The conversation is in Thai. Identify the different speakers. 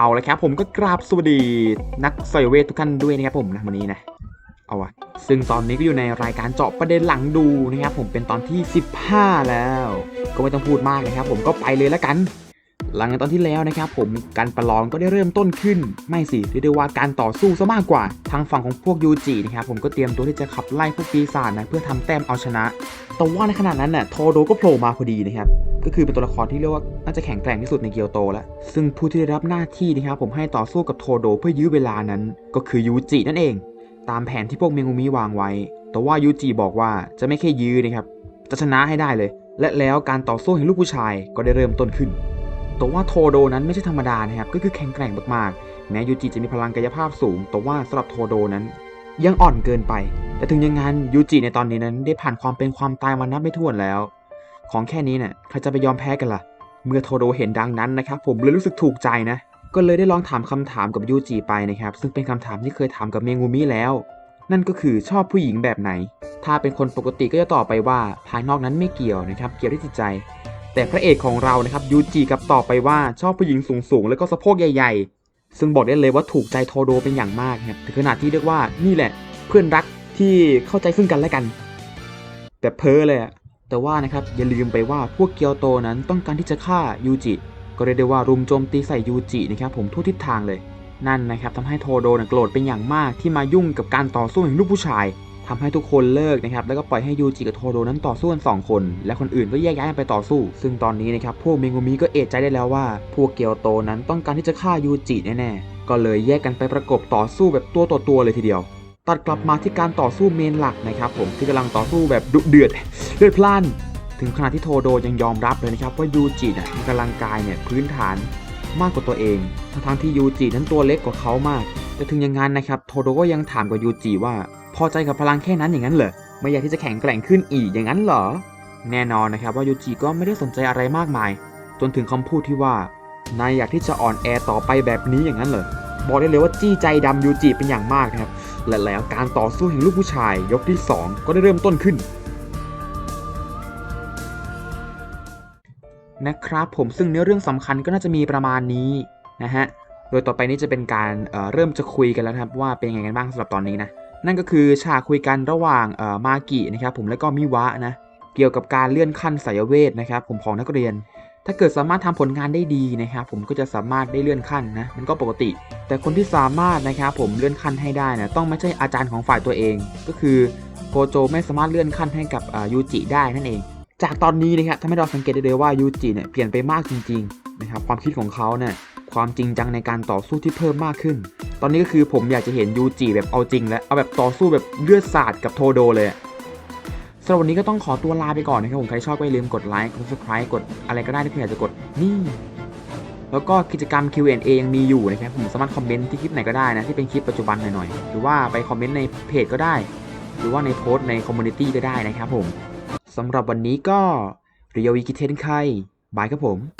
Speaker 1: เอาละครับผมก็กราบสวัสดีนักสายเวททุกท่านด้วยนะครับผมนะวันนี้นะเอาวะซึ่งตอนนี้ก็อยู่ในรายการเจาะประเด็นหลังดูนะครับผมเป็นตอนที่ 15 แล้ว ก็ไม่ต้องพูดมากนะครับผมก็ไปเลยแล้วกัน หลังจากตอนที่แล้วนะครับผมการประลองก็ได้เริ่มต้นขึ้น ไม่สิเรียกได้ว่าการต่อสู้ซะมากกว่า ทางฝั่งของพวกยูจินะครับผมก็เตรียมตัวที่จะขับไล่พวกปีศาจนะเพื่อทำแต้มเอาชนะ แต่ว่าในขณะนั้นน่ะโทโดก็โผล่มาพอดีนะครับก็คือเป็นตัวละครที่เรียกว่าน่าจะแข็งแกร่งที่สุดในเกียวโตแล้ว ซึ่งผู้ที่ได้รับหน้าที่นะครับผมให้ต่อสู้กับโทโดเพื่อยื้อเวลานั้นก็คือยูจินั่นเอง ตามแผนที่พวกเมงุมิวางไว้ แต่ว่ายูจิบอกว่าจะไม่แค่ยื้อนะครับจะชนะให้ได้เลย และแล้วการต่อสู้แห่งลูกผู้ชายก็ได้เริ่มต้นขึ้น แต่ว่าโทโดนั้นไม่ใช่ธรรมดานะครับ ก็คือแข็งแกร่งมากๆ แม้ยูจิจะมีพลังกายภาพสูง แต่ว่าสำหรับโทโดนั้น ยังอ่อนเกินไป แต่ถึงอย่างนั้นยูจิในตอนนี้นั้นได้ผ่านความเป็นความตายมานับไม่ถ้วนแล้ว ของแค่นี้เนี่ยใครจะไปยอมแพ้กันล่ะ เมื่อโทโดเห็นดังนั้นนะครับผมเลยรู้สึกถูกใจนะ ก็เลยได้ลองถามคำถามกับยูจิไปนะครับ ซึ่งเป็นคำถามที่เคยถามกับเมงูมิแล้ว นั่นก็คือชอบผู้หญิงแบบไหน ถ้าเป็นคนปกติก็จะตอบไปว่าภายนอกนั้นไม่เกี่ยวนะครับ เกี่ยวที่จิตใจ แต่พระเอกของเรานะครับยูจิกับตอบไปว่าชอบผู้หญิงสูงๆ แล้วก็สะโพกใหญ่ ๆ ซึ่งบอกได้เลยว่าถูกใจโทโดเป็นอย่างมากครับถึงขนาดที่เรียกว่านี่แหละ เพื่อนรักที่เข้าใจซึ่งกันและกัน แบบเพ้อเลยอะแต่ว่านะครับอย่าลืมไปว่าพวกเกียวโตนั้นต้องการที่จะฆ่ายูจิก็เรียกได้ว่ารุมโจมตีใส่ยูจินะครับผมทั่วทิศทางเลยนั่นนะครับทำให้โทโดนะโกรธเป็นอย่างมากที่มายุ่งกับการต่อสู้แห่งลูกผู้ชาย ทำให้ทุกคนเลิกนะครับแล้วก็ปล่อยให้ยูจิกับโทโดนั้นต่อสู้กันสองคน และคนอื่นก็แยกย้ายกันไปต่อสู้ ซึ่งตอนนี้นะครับพวกเมงุมิก็เอะใจได้แล้วว่า พวกเกียวโตนั้นต้องการที่จะฆ่ายูจิแน่ๆก็เลยแยกกันไปประกบต่อสู้แบบตัวต่อตัวเลยทีเดียว ตัดกลับมาที่การต่อสู้เมนหลักนะครับผมที่กำลังต่อสู้แบบดุเดือดเลือดพล่านถึงขนาดที่โทโดยังยอมรับเลยนะครับว่ายูจิเนี่ยมีกำลังกายเนี่ยพื้นฐานมากกว่าตัวเองทั้งๆที่ยูจินั้นตัวเล็กกว่าเขามาก แต่ถึงอย่างนั้นนะครับโทโดก็ยังถามกับยูจิว่า พอใจกับพลังแค่นั้นอย่างนั้นเหรอไม่อยากที่จะแข็งแกร่งขึ้นอีกอย่างนั้นเหรอ แน่นอนนะครับว่ายูจิก็ไม่ได้สนใจอะไรมากมาย จนถึงคำพูดที่ว่านายอยากที่จะอ่อนแอต่อไปแบบนี้อย่างนั้นเหรอบอกได้เลยว่าจี้ใจดำยูจิเป็นอย่างมากนะครับและแล้วการต่อสู้แห่งลูกผู้ชายยกที่ 2 ก็ได้เริ่มต้นขึ้นนะครับผมซึ่งเนื้อเรื่องสำคัญก็น่าจะมีประมาณนี้นะฮะ โดยต่อไปนี้จะเป็นการเเริ่มจะคุยกันแล้วครับว่าเป็นยังไงกันบ้างสำหรับตอนนี้นะ นั่นก็คือฉากคุยกันระหว่างมากินะครับผมแล้วก็มิวะนะเกี่ยวกับการเลื่อนขั้นสายเวทนะครับผมของนักเรียน ถ้าเกิดสามารถทำผลงานได้ดีนะครับผมก็จะสามารถได้เลื่อนขั้นนะมันก็ปกติ แต่คนที่สามารถนะครับผมเลื่อนขั้นให้ได้นะต้องไม่ใช่อาจารย์ของฝ่ายตัวเอง ก็คือโกโจไม่สามารถเลื่อนขั้นให้กับยูจิได้นั่นเอง จากตอนนี้นะครับทำให้เราสังเกตได้เลยว่ายูจิเนี่ยเปลี่ยนไปมากจริงๆนะครับความคิดของเขาเนี่ย ความจริงจังในการต่อสู้ที่เพิ่มมากขึ้น ตอนนี้ก็คือผมอยากจะเห็นยูจิแบบเอาจริงและเอาแบบต่อสู้แบบเลือดสาดกับโทโดเลยสำหรับวันนี้ก็ต้องขอตัวลาไปก่อนนะครับผมใครชอบก็อย่าลืมกดไลค์กด subscribe กดอะไรก็ได้ที่คุณอยากจะกดนี่ แล้วก็กิจกรรม Q&A ยังมีอยู่นะครับผมสามารถคอมเมนต์ที่คลิปไหนก็ได้นะที่เป็นคลิปปัจจุบันหน่อยๆหรือว่าไปคอมเมนต์ในเพจก็ได้ หรือว่าในโพสต์ในคอมมูนิตี้ก็ได้นะครับผมสำหรับวันนี้ก็เรียวอีกิเทนไคบายครับผม